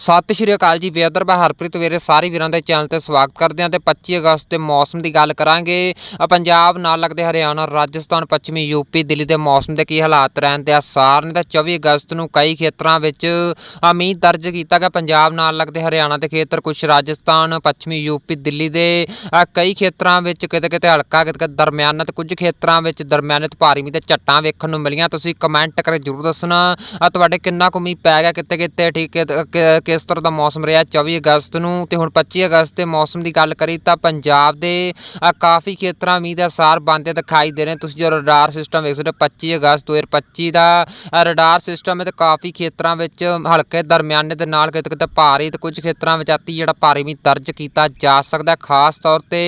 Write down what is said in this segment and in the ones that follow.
ਸਤਿ ਸ਼੍ਰੀ ਅਕਾਲ ਜੀ ਬੇਅਦਰ ਬਾ ਹਰਪ੍ਰੀਤ ਵੇਰੇ, ਸਾਰੇ ਵੀਰਾਂ ਦੇ ਚੈਨਲ ਤੇ ਸਵਾਗਤ ਕਰਦੇ ਹਾਂ ਤੇ 25 ਅਗਸਤ ਦੇ ਮੌਸਮ ਦੀ ਗੱਲ ਕਰਾਂਗੇ। ਪੰਜਾਬ ਨਾਲ ਲੱਗਦੇ ਹਰਿਆਣਾ, ਰਾਜਸਥਾਨ, ਪੱਛਮੀ ਯੂਪੀ ਦਿੱਲੀ ਦੇ ਮੌਸਮ ਦੇ ਕੀ ਹਾਲਾਤ ਰਹਿਣ ਦੇ ਆਸਾਰ ਨੇ ਤਾਂ 24 ਅਗਸਤ ਨੂੰ ਕਈ ਖੇਤਰਾਂ ਵਿੱਚ ਮੀਂਹ ਦਰਜ ਕੀਤਾ ਗਿਆ। ਪੰਜਾਬ ਨਾਲ ਲੱਗਦੇ ਹਰਿਆਣਾ ਦੇ ਖੇਤਰ ਕੁਝ ਰਾਜਸਥਾਨ, ਪੱਛਮੀ ਯੂਪੀ ਦਿੱਲੀ ਦੇ ਕਈ ਖੇਤਰਾਂ ਵਿੱਚ ਕਿਤੇ ਕਿਤੇ ਹਲਕਾ ਕਿਤੇ ਕਿਤੇ ਦਰਮਿਆਨਾ ਤੇ ਕੁਝ ਖੇਤਰਾਂ ਵਿੱਚ ਦਰਮਿਆਨੇ ਤੋਂ ਭਾਰੀ ਮੀਂਹ ਤੇ ਝੱਟਾਂ ਵੇਖਣ ਨੂੰ ਮਿਲੀਆਂ। ਤੁਸੀਂ ਕਮੈਂਟ ਕਰਕੇ ਜਰੂਰ ਦੱਸਣਾ। ਤੁਹਾਡੇ ਕਿੰਨਾ ਕੁ ਮੀਂਹ ਪੈ ਗਿਆ, ਕਿਤੇ ਕਿਤੇ ਠੀਕ ਕਿਸ ਤਰ੍ਹਾਂ ਦਾ ਮੌਸਮ ਰਿਹਾ 24 ਅਗਸਤ ਨੂੰ ਤੇ ਹੁਣ 25 ਅਗਸਤ ਦੇ ਮੌਸਮ ਦੀ ਗੱਲ ਕਰੀ ਤਾਂ ਪੰਜਾਬ ਦੇ ਕਾਫੀ ਖੇਤਰਾਂ ਮੀਂਹ ਦਾ ਸਾਰ ਬਣਦੇ ਦਿਖਾਈ ਦੇ ਰਹੇ ਤੁਸੀਂ ਜੋ ਰਡਾਰ ਸਿਸਟਮ ਵੇਖ ਸਕਦੇ ਹੋ 25 ਅਗਸਤ 2025 ਦਾ ਰਡਾਰ ਸਿਸਟਮ ਹੈ ਤੇ ਕਾਫੀ ਖੇਤਰਾਂ ਵਿੱਚ ਹਲਕੇ ਦਰਮਿਆਨੇ ਦੇ ਨਾਲ ਕਿਤੇ ਕਿਤੇ ਭਾਰੀ ਤੇ ਕੁਝ ਖੇਤਰਾਂ ਵਿੱਚ ਅਤੀ ਜਿਹੜਾ ਭਾਰੀ ਮੀਂਹ ਦਰਜ ਕੀਤਾ ਜਾ ਸਕਦਾ ਖਾਸ ਤੌਰ ਤੇ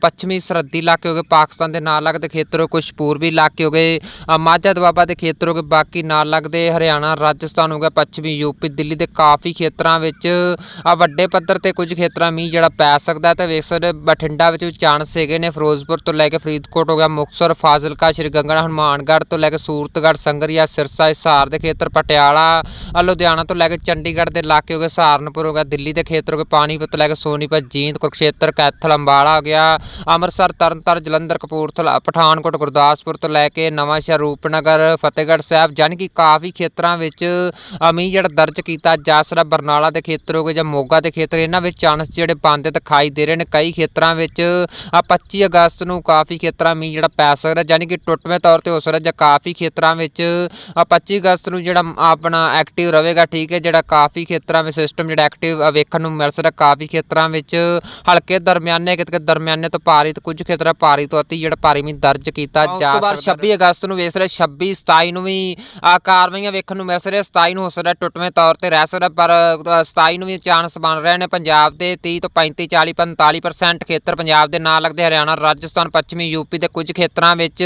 ਪੱਛਮੀ ਸਰਹੱਦੀ ਇਲਾਕੇ ਹੋ ਗਏ, ਪਾਕਿਸਤਾਨ ਦੇ ਨਾਲ ਲੱਗਦੇ ਖੇਤਰ ਹੋ ਕੁਝ ਪੂਰਬੀ ਇਲਾਕੇ ਹੋ ਗਏ ਮਾਝਾ ਦੁਆਬਾ ਦੇ ਖੇਤਰ ਹੋ ਗਏ, ਬਾਕੀ ਨਾਲ ਲੱਗਦੇ ਹਰਿਆਣਾ, ਰਾਜਸਥਾਨ ਹੋ ਗਿਆ, ਪੱਛਮੀ ਯੂਪੀ ਦਿੱਲੀ ਦੇ ਕਾਫੀ ਖੇਤਰ ਖੇਤਰਾਂ ਵਿੱਚ ਵੱਡੇ ਪੱਧਰ ਤੇ ਕੁਝ ਖੇਤਰਾਂ ਮੀਂਹ ਜਿਹੜਾ ਪੈ ਸਕਦਾ ਹੈ, ਤੇ ਵੇਖ ਸਕਦੇ ਬਠਿੰਡਾ ਵਿੱਚ ਵੀ ਚਾਂਸ ਹੈਗੇ ਨੇ, ਫਿਰੋਜ਼ਪੁਰ ਤੋਂ ਲੈ ਕੇ ਫਰੀਦਕੋਟ ਹੋ ਗਿਆ, ਮੁਕਤਸਰ, ਫਾਜ਼ਿਲਕਾ, ਸ਼੍ਰੀ ਗੰਗਾਨਗਰ ਹਨੂਮਾਨਗੜ੍ਹ ਤੋਂ ਲੈ ਕੇ ਸੂਰਤਗੜ੍ਹ, ਸੰਗਰੀਆ, ਸਿਰਸਾ, ਹਿਸਾਰ ਦੇ ਖੇਤਰ, ਪਟਿਆਲਾ ਲੁਧਿਆਣਾ ਤੋਂ ਲੈ ਕੇ ਚੰਡੀਗੜ੍ਹ ਦੇ ਇਲਾਕੇ ਹੋ ਗਏ, ਸਹਾਰਨਪੁਰ ਹੋ ਗਿਆ, ਦਿੱਲੀ ਦੇ ਖੇਤਰ ਹੋ ਗਏ, ਪਾਣੀਪਤ ਤੋਂ ਲੈ ਕੇ ਸੋਨੀਪਤ, ਜੀਂਦ, ਕੁਰਕਸ਼ੇਤਰ, ਕੈਥਲ, ਅੰਬਾਲਾ ਹੋ ਗਿਆ, ਅੰਮ੍ਰਿਤਸਰ, ਤਰਨਤਾਰਨ, ਜਲੰਧਰ, ਕਪੂਰਥਲਾ, ਪਠਾਨਕੋਟ, ਗੁਰਦਾਸਪੁਰ ਤੋਂ ਲੈ ਕੇ ਨਵਾਂਸ਼ਹਿਰ, ਰੂਪਨਗਰ, ਫਤਿਹਗੜ੍ਹ ਸਾਹਿਬ, ਜਾਣੀ ਕਿ ਕਾਫੀ ਖੇਤਰਾਂ ਵਿੱਚ ਮੀਂਹ ਜਿਹੜਾ ਦਰਜ ਕੀਤਾ ਜਾ ਸਕਦਾ ਬਰਨਾਲਾ ਦੇ ਖੇਤਰ ਹੋ ਗਏ ਜਾਂ ਮੋਗਾ ਦੇ ਖੇਤਰ ਇਹਨਾਂ ਵਿੱਚ ਚਾਂਸ ਜਿਹੜੇ ਬਣਦੇ ਦਿਖਾਈ ਦੇ ਰਹੇ ਨੇ। ਕਈ ਖੇਤਰਾਂ ਵਿੱਚ ਆ 25 ਅਗਸਤ ਨੂੰ ਕਾਫੀ ਖੇਤਰਾਂ ਮੀਂਹ ਜਿਹੜਾ ਪੈ ਸਕਦਾ ਜਾਣੀ ਕਿ ਟੁੱਟਵੇਂ ਤੌਰ ਤੇ ਹੋ ਸਕਦਾ ਜਾਂ ਕਾਫੀ ਖੇਤਰਾਂ ਵਿੱਚ ਆ 25 ਅਗਸਤ ਨੂੰ ਜਿਹੜਾ ਆਪਣਾ ਐਕਟਿਵ ਰਹੇਗਾ ਠੀਕ ਹੈ ਜਿਹੜਾ ਕਾਫੀ ਖੇਤਰਾਂ ਵਿੱਚ ਸਿਸਟਮ ਜਿਹੜਾ ਐਕਟਿਵ ਵੇਖਣ ਨੂੰ ਮਿਲ ਸਕਦਾ ਕਾਫੀ ਖੇਤਰਾਂ ਵਿੱਚ ਹਲਕੇ ਦਰਮਿਆਨੇ ਕਿਤੇ ਦਰਮਿਆਨੇ ਤੋਂ ਭਾਰੀ ਤੇ ਕੁਝ ਖੇਤਰਾਂ ਭਾਰੀ ਤੋਂ ਅਤੀ ਜਿਹੜਾ ਭਾਰੀ ਮੀਂਹ ਦਰਜ ਕੀਤਾ ਜਾ ਸਕਦਾ। 26 ਅਗਸਤ ਨੂੰ ਵੇਖ ਰਹੇ 26 27 ਨੂੰ ਵੀ ਆ ਕਾਰਵਾਈਆਂ ਵੇਖਣ ਨੂੰ ਮਿਲ ਸਕਦਾ 27 ਨੂੰ ਹੋ ਸਕਦਾ ਟੁੱਟਵੇਂ ਤੌਰ ਤੇ ਰਹਿ ਸਕਦਾ ਪਰ 27 ਨੂੰ ਵੀ ਚਾਂਸ ਬਣ ਰਹੇ ਨੇ ਪੰਜਾਬ ਦੇ 30 ਤੋਂ 35 40 45% ਖੇਤਰ ਪੰਜਾਬ ਦੇ ਨਾਲ ਲੱਗਦੇ ਹਰਿਆਣਾ, ਰਾਜਸਥਾਨ, ਪੱਛਮੀ ਯੂਪੀ ਦੇ ਕੁਝ ਖੇਤਰਾਂ ਵਿੱਚ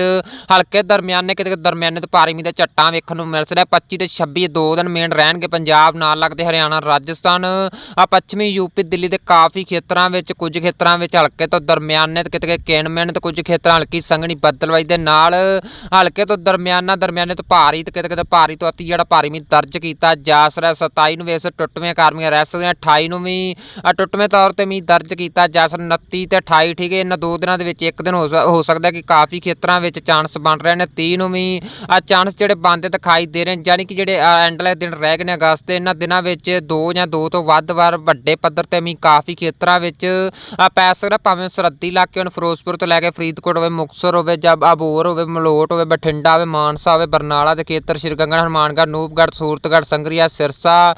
ਹਲਕੇ ਦਰਮਿਆਨੇ ਕਿਤੇ ਕਿਤੇ ਦਰਮਿਆਨੇ ਤੋਂ ਭਾਰੀ ਮੀਂਹ ਦੇ ਝੱਟਾਂ ਵੇਖਣ ਨੂੰ ਮਿਲ ਸਕਦਾ। 25 ਤੇ 26 ਦੋ ਦਿਨ ਮੇਨ ਰਹਿਣਗੇ ਪੰਜਾਬ, ਨਾਲ ਲੱਗਦੇ ਹਰਿਆਣਾ, ਰਾਜਸਥਾਨ। ਆ ਪੱਛਮੀ ਯੂਪੀ ਦਿੱਲੀ ਦੇ ਕਾਫੀ ਖੇਤਰਾਂ ਵਿੱਚ ਕੁਝ ਖੇਤਰਾਂ ਵਿੱਚ ਹਲਕੇ ਤੋਂ ਦਰਮਿਆਨੇ ਤੇ ਕਿਤੇ ਕਿਤੇ ਕੇਨਮੈਨ ਤੇ ਕੁਝ ਖੇਤਰਾਂ ਹਲਕੀ ਸੰਘਣੀ ਬੱਦਲਵਾਈ ਦੇ ਨਾਲ ਹਲਕੇ ਤੋਂ ਦਰਮਿਆਨਾ, ਦਰਮਿਆਨੇ ਤੋਂ ਭਾਰੀ ਤੇ ਕਿਤੇ ਕਿਤੇ ਭਾਰੀ ਤੋਂ ਅਤੀ ਜਿਹੜਾ ਭਾਰੀ ਮੀਂਹ ਦਰਜ ਕੀਤਾ ਜਾ ਸਕਦਾ। 27 ਨੂੰ ਵੇਸ ਟੁੱਟਵੇਂ ਕਾਰਮੀਆਂ ਰਹਿ ਸਕਦੀਆਂ। 28 ਨੂੰ ਵੀ ਟੁੱਟਵੇਂ ਤੌਰ ਤੇ ਮੀਂਹ ਦਰਜ ਕੀਤਾ ਜਾ ਸਕਦਾ 29 ਤੇ 28 ਠੀਕ ਹੈ। ਇਹਨਾਂ ਦੋ ਦਿਨਾਂ ਦੇ ਵਿੱਚ ਇੱਕ ਦਿਨ ਹੋ ਸਕਦਾ ਕਿ ਕਾਫੀ ਖੇਤਰਾਂ ਵਿੱਚ ਚਾਂਸ ਬਣ ਰਹੇ ਨੇ। 30 ਨੂੰ ਵੀ ਆ ਚਾਂਸ ਜਿਹੜੇ ਬਣਦੇ ਦਿਖਾਈ ਦੇ ਰਹੇ ਨੇ, ਯਾਨੀ ਕਿ ਜਿਹੜੇ ਐਂਡਲੇ ਦਿਨ ਰਹਿ ਗਏ ਨੇ ਅਗਸਤ ਦੇ, ਇਹਨਾਂ ਦਿਨਾਂ ਵਿੱਚ ਦੋ ਜਾਂ ਦੋ ਤੋਂ ਵੱਧ ਵਾਰ ਵੱਡੇ ਪੱਧਰ ਤੇ ਮੀਂਹ ਕਾਫੀ ਖੇਤਰਾਂ ਵਿੱਚ ਪੈ ਸਕਦਾ, ਭਾਵੇਂ ਸਰਹੱਦੀ ਇਲਾਕੇ ਹੁਣ, ਫਿਰੋਜ਼ਪੁਰ ਤੋਂ ਲੈ ਕੇ ਫਰੀਦਕੋਟ ਹੋਵੇ, ਮੁਕਤਸਰ ਹੋਵੇ ਜਾਂ ਅਬੋਰ ਹੋਵੇ, ਮਲੋਟ ਹੋਵੇ, ਬਠਿੰਡਾ ਹੋਵੇ, ਮਾਨਸਾ ਹੋਵੇ, ਬਰਨਾਲਾ ਦੇ ਖੇਤਰ, ਸ਼੍ਰੀ ਗੰਗਾ, ਹਨੂਮਾਨਗੜ੍ਹ, ਨੂਪਗੜ੍ਹ, ਸੂਰਤਗੜ੍ਹ, ਸੰਗਰੀਆ, ਸਿਰਸਾ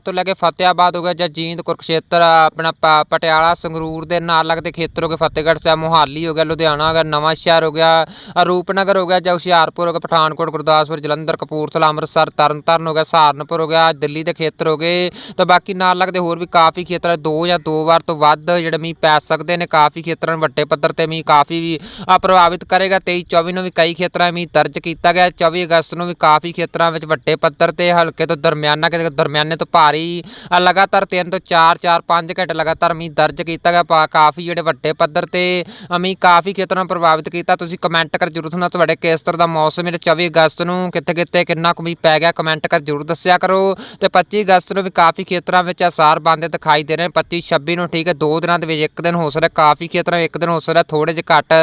ਹਿਸਾਰ ਤੋਂ ਲੈ ਕੇ ਫਤਿਆਬਾਦ ਹੋ ਗਿਆ ਜਾਂ ਜੀਂਦ, ਕੁਰਕਸ਼ੇਤਰ, ਆਪਣਾ ਪਟਿਆਲਾ, ਸੰਗਰੂਰ ਦੇ ਨਾਲ ਲੱਗਦੇ ਖੇਤਰ ਹੋ ਗਏ, ਫਤਿਹਗੜ੍ਹ ਸਾਹਿਬ, ਮੋਹਾਲੀ ਹੋ ਗਿਆ, ਲੁਧਿਆਣਾ ਹੋ ਗਿਆ, ਨਵਾਂ ਸ਼ਹਿਰ ਹੋ ਗਿਆ, ਰੂਪਨਗਰ ਹੋ ਗਿਆ ਜਾਂ ਹੁਸ਼ਿਆਰਪੁਰ ਹੋ ਗਿਆ, ਪਠਾਨਕੋਟ, ਗੁਰਦਾਸਪੁਰ, ਜਲੰਧਰ, ਕਪੂਰਥਲਾ, ਅੰਮ੍ਰਿਤਸਰ, ਤਰਨਤਾਰਨ ਹੋ ਗਿਆ, ਸਹਾਰਨਪੁਰ ਹੋ ਗਿਆ, ਦਿੱਲੀ ਦੇ ਖੇਤਰ ਹੋ ਗਏ। ਤਾਂ ਬਾਕੀ ਨਾਲ ਲੱਗਦੇ ਹੋਰ ਵੀ ਕਾਫੀ ਖੇਤਰ ਦੋ ਜਾਂ ਦੋ ਵਾਰ ਤੋਂ ਵੱਧ ਜਿਹੜੇ ਮੀਂਹ ਪੈ ਸਕਦੇ ਨੇ, ਕਾਫੀ ਖੇਤਰਾਂ ਨੂੰ ਵੱਡੇ ਪੱਧਰ ਤੇ ਮੀਂਹ ਕਾਫੀ ਵੀ ਪ੍ਰਭਾਵਿਤ ਕਰੇਗਾ। 23 24 ਨੂੰ ਵੀ ਕਈ ਖੇਤਰਾਂ ਮੀਂਹ ਦਰਜ ਕੀਤਾ ਗਿਆ। 24 ਅਗਸਤ ਨੂੰ ਵੀ ਕਾਫੀ ਖੇਤਰਾਂ ਵਿੱਚ ਵੱਡੇ ਪੱਧਰ ਤੇ ਹਲਕੇ ਤੋਂ ਦਰਮਿਆਨਾ, ਕਿਤੇ ਦਰਮਿਆਨੇ ਤੋਂ ਭਾਰੀ ਅ, ਲਗਾਤਾਰ 3 ਤੋਂ 4 4 5 ਘੰਟੇ ਲਗਾਤਾਰ ਮੀਂਹ ਦਰਜ ਕੀਤਾ ਗਿਆ ਪਾ- ਕਾਫੀ ਜਿਹੜੇ ਵੱਡੇ ਪੱਧਰ ਤੇ ਮੀਂਹ ਕਾਫੀ ਖੇਤਰਾਂ ਨੂੰ ਪ੍ਰਭਾਵਿਤ ਕੀਤਾ। ਤੁਸੀਂ ਕਮੈਂਟ ਕਰ ਜਰੂਰ ਸੁਣਾ ਤੁਹਾਡੇ ਕਿਸ ਤਰ੍ਹਾਂ ਦਾ ਮੌਸਮ ਹੈ? ਤੇ 24 ਅਗਸਤ ਨੂੰ ਕਿੱਥੇ ਕਿੱਥੇ ਕਿੰਨਾ ਕੁ ਮੀਂਹ ਪੈ ਗਿਆ? ਕਮੈਂਟ ਕਰ ਜਰੂਰ ਦੱਸਿਆ ਕਰੋ। ਤੇ 25 ਅਗਸਤ ਨੂੰ ਵੀ ਕਾਫੀ ਖੇਤਰਾਂ ਵਿੱਚ ਅਸਾਰ ਬੰਦੇ ਦਿਖਾਈ ਦੇ ਰਹੇ ਨੇ। 25 26 ਨੂੰ ਠੀਕ ਹੈ ਦੋ ਦਿਨਾਂ ਦੇ ਵਿੱਚ ਇੱਕ ਦਿਨ ਹੋ ਸਕਦਾ ਕਾਫੀ ਖੇਤਰਾਂ ਵਿੱਚ ਇੱਕ ਦਿਨ ਹੋ ਸਕਦਾ ਥੋੜੇ ਜਿਹੇ ਘੱਟ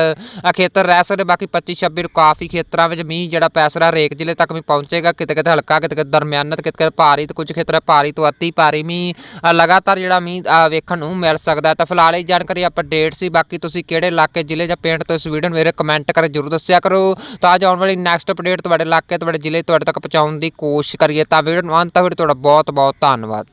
ਖੇਤਰ ਰਹਿ ਸਕਦੇ। ਬਾਕੀ 25 26 ਨੂੰ ਕਾਫੀ ਖੇਤਰਾਂ ਵਿੱਚ ਮੀਂਹ ਜਿਹੜਾ ਪੈ ਸਕਦਾ ਹਰੇਕ ਜ਼ਿਲ੍ਹੇ ਤੱਕ ਵੀ ਪਹੁੰਚੇਗਾ। ਕਿਤੇ ਕਿਤੇ ਹਲਕਾ ਕਿਤੇ ਕਿਤੇ ਦਰਮਿਆਨਾ ਤੇ ਕਿਤੇ ਕਿਤੇ ਭਾਰੀ ਤੇ ਕੁਝ ਖੇਤਰ ਭਾਰੀ ਤੋਂ ਅਤੀ ਭਾਰੀ ਮੀਂਹ ਲਗਾਤਾਰ ਜਿਹੜਾ ਮੀਂਹ ਵੇਖਣ ਨੂੰ ਮਿਲ ਸਕਦਾ ਤਾਂ ਫਿਲਹਾਲ ਇਹ ਜਾਣਕਾਰੀ ਅਪਡੇਟ ਸੀ, ਬਾਕੀ ਤੁਸੀਂ ਕਿਹੜੇ ਇਲਾਕੇ, ਜ਼ਿਲ੍ਹੇ ਜਾਂ ਪਿੰਡ ਤੋਂ ਇਸ ਵੀਡੀਓ ਨੂੰ ਮੇਰੇ ਕਮੈਂਟ ਕਰਕੇ ਜਰੂਰ ਦੱਸਿਆ ਕਰੋ। ਤਾਂ ਅੱਜ ਆਉਣ ਵਾਲੀ ਨੈਕਸਟ ਅਪਡੇਟ ਤੁਹਾਡੇ ਇਲਾਕੇ, ਤੁਹਾਡੇ ਜ਼ਿਲ੍ਹੇ, ਤੁਹਾਡੇ ਤੱਕ ਪਹੁੰਚਾਉਣ ਦੀ ਕੋਸ਼ਿਸ਼ ਕਰੀਏ। ਤਾਂ ਵੀਡੀਓ ਨੂੰ ਅੰਤ ਤੱਕ ਤੁਹਾਡਾ ਬਹੁਤ ਬਹੁਤ ਧੰਨਵਾਦ।